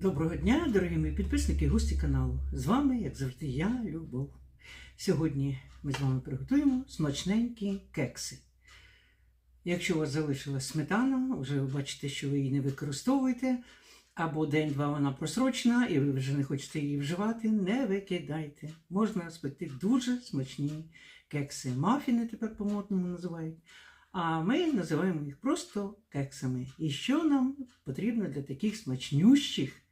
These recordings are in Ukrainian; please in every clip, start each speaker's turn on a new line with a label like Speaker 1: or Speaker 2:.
Speaker 1: Доброго дня, дорогі мої підписники і гості каналу. З вами, як завжди, я, Любов. Сьогодні ми з вами приготуємо смачненькі кекси. Якщо у вас залишилась сметана, вже ви бачите, що ви її не використовуєте, або день-два вона просрочена, і ви вже не хочете її вживати, не викидайте. Можна спекти дуже смачні кекси. Мафіни тепер по-модному називають. А ми називаємо їх просто кексами. І що нам потрібно для таких смачнющих,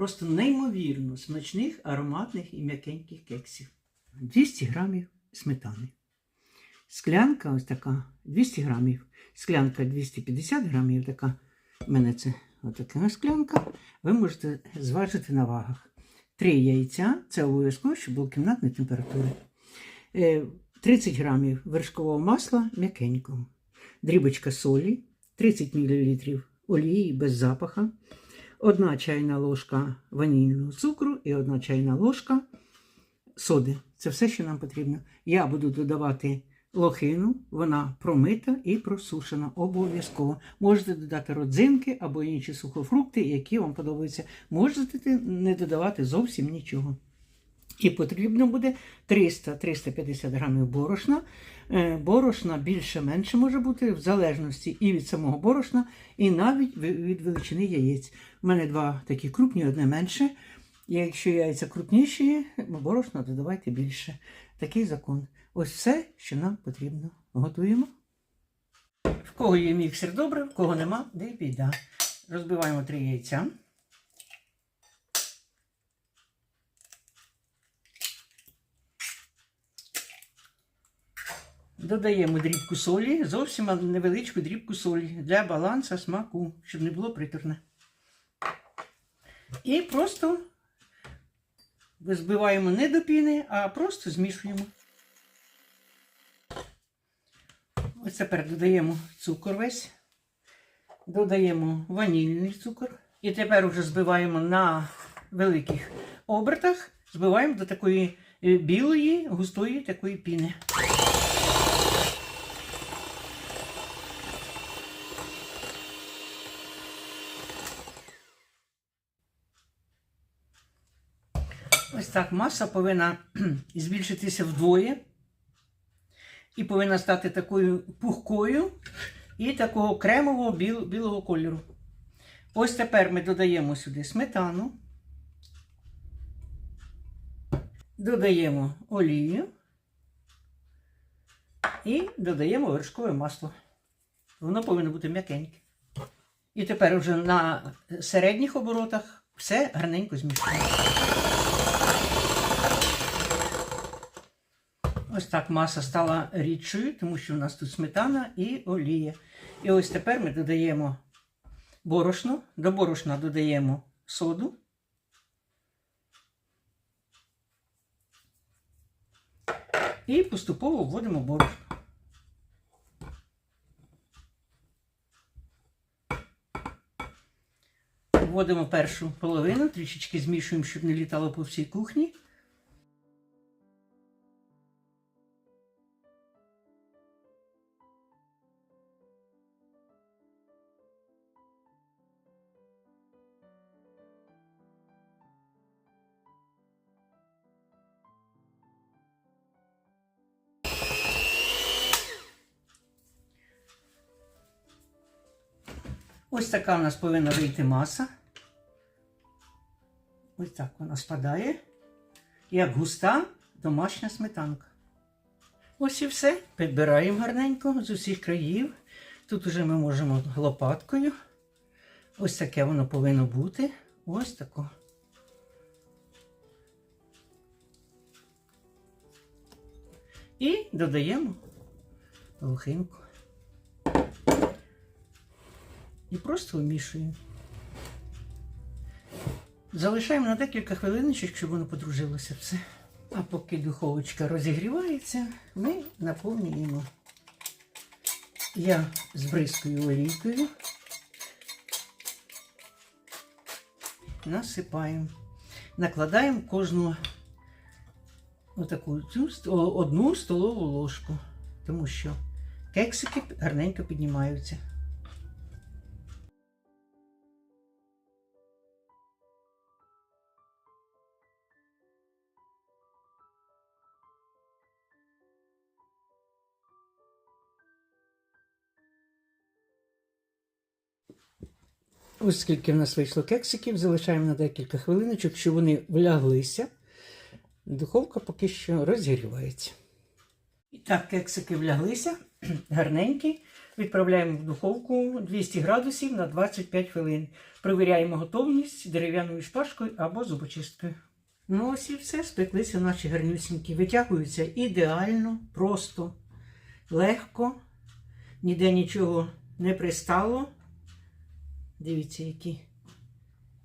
Speaker 1: просто неймовірно смачних, ароматних і м'якеньких кексів? 200 грамів сметани. Склянка ось така 200 грамів. Склянка 250 грамів така. У мене це отака склянка. Ви можете зважити на вагах. Три яйця це обов'язково, щоб було кімнатної температури. Е, 30 грамів вершкового масла м'якенького, дрібочка солі, 30 мл олії без запаха, 1 чайна ложка ванільного цукру і 1 чайна ложка соди. Це все, що нам потрібно. Я буду додавати лохину, вона промита і просушена обов'язково. Можете додати родзинки або інші сухофрукти, які вам подобаються. Можете не додавати зовсім нічого. І потрібно буде 300-350 грамів борошна. Е, Борошна більше-менше може бути, в залежності і від самого борошна, і навіть від величини яєць. У мене два такі крупні, одне менше. Якщо яйця крупніші, борошна додавайте більше. Такий закон. Ось все, що нам потрібно. Готуємо. В кого є міксер добре, в кого нема, де біда. Розбиваємо три яйця. Додаємо дрібку солі, зовсім невеличку дрібку солі для балансу смаку, щоб не було приторне. І просто збиваємо не до піни, а просто змішуємо. Ось тепер додаємо цукор весь, додаємо ванільний цукор. І тепер вже збиваємо на великих обертах, збиваємо до такої е, білої, густої такої піни. Ось так маса повинна збільшитися вдвоє. І повинна стати такою пухкою і такого кремового біл, білого кольору. Ось тепер ми додаємо сюди сметану, додаємо олію і додаємо вершкове масло. Воно повинно бути м'якеньке. І тепер вже на середніх оборотах все гарненько змішуємо. Ось так маса стала рідшою, тому що у нас тут сметана і олія. І ось тепер ми додаємо борошно. До борошна додаємо соду. І поступово вводимо борошно. Вводимо першу половину, трішечки змішуємо, щоб не літало по всій кухні. Ось така у нас повинна вийти маса. Ось так вона спадає. Як густа домашня сметанка. Ось і все. Підбираємо гарненько з усіх країв. Тут уже ми можемо лопаткою. Ось таке воно повинно бути. Ось тако. І додаємо лохинку. І просто вмішуємо. Залишаємо на декілька хвилиночок, щоб воно подружилося все. А поки духовочка розігрівається, ми наповнюємо. Я збризкою олійкою. Насипаємо. Накладаємо кожну отаку одну столову ложку, тому що кексики гарненько піднімаються. Ось скільки в нас вийшло кексиків, залишаємо на декілька хвилиночок, щоб вони вляглися. Духовка поки що розігрівається. І так, кексики вляглися, гарненькі. Відправляємо в духовку 200 градусів на 25 хвилин. Провіряємо готовність дерев'яною шпажкою або зубочисткою. Ну ось і все, спеклися наші гарнюсінькі. Витягуються ідеально, просто, легко, ніде нічого не пристало. Дивіться, які.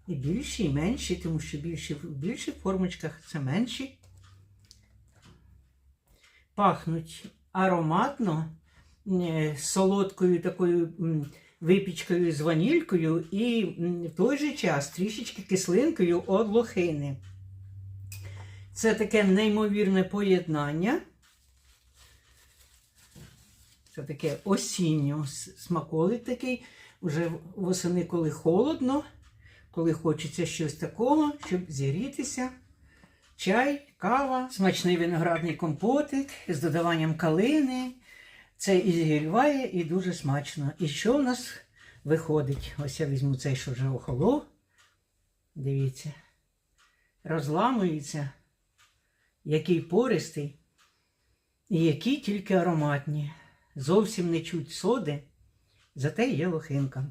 Speaker 1: І більші, і менші, тому що більші в більших формочках це менші. Пахнуть ароматно, е, солодкою такою випічкою з ванількою і в той же час трішечки кислинкою від лохини. Це таке неймовірне поєднання. Це таке осінньо смаколик такий. Уже восени, коли холодно, коли хочеться щось такого, щоб зігрітися. Чай, кава, смачний виноградний компотик з додаванням калини. Це і зігріває, і дуже смачно. І що в нас виходить? Ось я візьму цей, що вже охолов. Дивіться. Розламується, який пористий, і які тільки ароматні. Зовсім не чуть соди, зате є лохинка.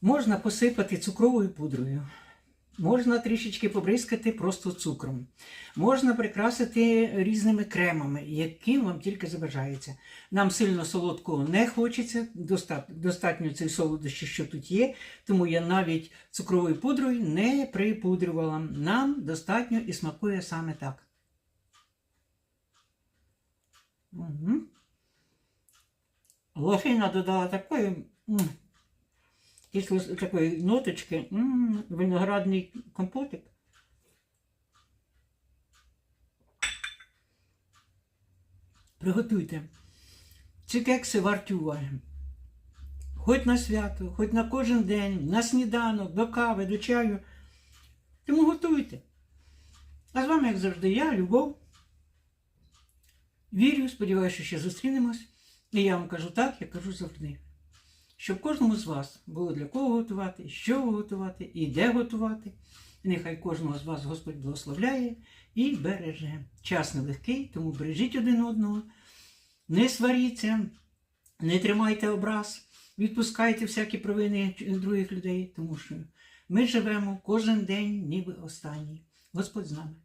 Speaker 1: Можна посипати цукровою пудрою. Можна трішечки побризкати просто цукром. Можна прикрасити різними кремами, яким вам тільки забажається. Нам сильно солодкого не хочеться, достатньо цієї солодощі, що тут є, тому я навіть цукровою пудрою не припудрювала. Нам достатньо і смакує саме так. Угу. Лохина додала такої кисло такої ноточки, виноградний компотик. Приготуйте. Ці кекси варті уваги. Хоч на свято, хоч на кожен день, на сніданок, до кави, до чаю. Тому готуйте. А з вами, як завжди, я, Любов. Вірю, сподіваюся, що ще зустрінемось. І я вам кажу так, як кажу завжди. Щоб кожному з вас було для кого готувати, що готувати і де готувати. Нехай кожного з вас Господь благословляє і береже. Час нелегкий, тому бережіть один одного, не сваріться, не тримайте образ, відпускайте всякі провини других людей, тому що ми живемо кожен день, ніби останній. Господь з нами.